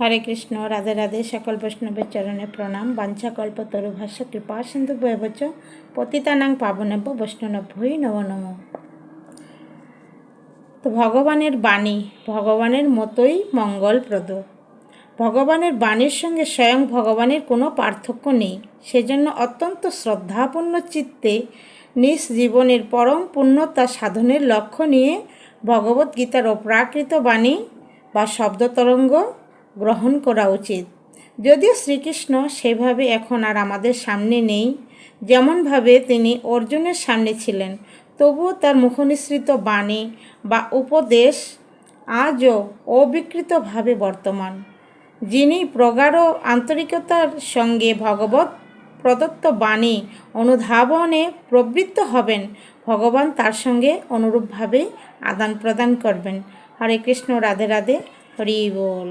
হরে কৃষ্ণ, রাধে রাধে, সকল বৈষ্ণবের চরণে প্রণাম। বাঞ্ছাকল্প, তরুভাষ্য, কৃপা, সিন্ধু বয়বচ পতিতানাং পাবনেব বৈষ্ণবভূই নব নম। তো ভগবানের বাণী, ভগবানের মতোই মঙ্গলপ্রদ। ভগবানের বাণীর সঙ্গে স্বয়ং ভগবানের কোনো পার্থক্য নেই। সেজন্য অত্যন্ত শ্রদ্ধাপূর্ণ চিত্তে নিজ জীবনের পরম পূর্ণতা সাধনের লক্ষ্য নিয়ে ভগবদ্গীতার অপ্রাকৃত বাণী বা শব্দতরঙ্গ গ্রহণ করা উচিত। যদিও শ্রীকৃষ্ণ সেভাবে এখন আর আমাদের সামনে নেই, যেমনভাবে তিনি অর্জুনের সামনে ছিলেন, তবুও তার মুখনিসৃত বাণী বা উপদেশ আজও অবিকৃতভাবে বর্তমান। যিনি প্রগাঢ় আন্তরিকতার সঙ্গে ভগবত প্রদত্ত বাণী অনুধাবনে প্রবৃত্ত হবেন, ভগবান তার সঙ্গে অনুরূপভাবে আদান প্রদান করবেন। হরে কৃষ্ণ, রাধে রাধে, হরি বল।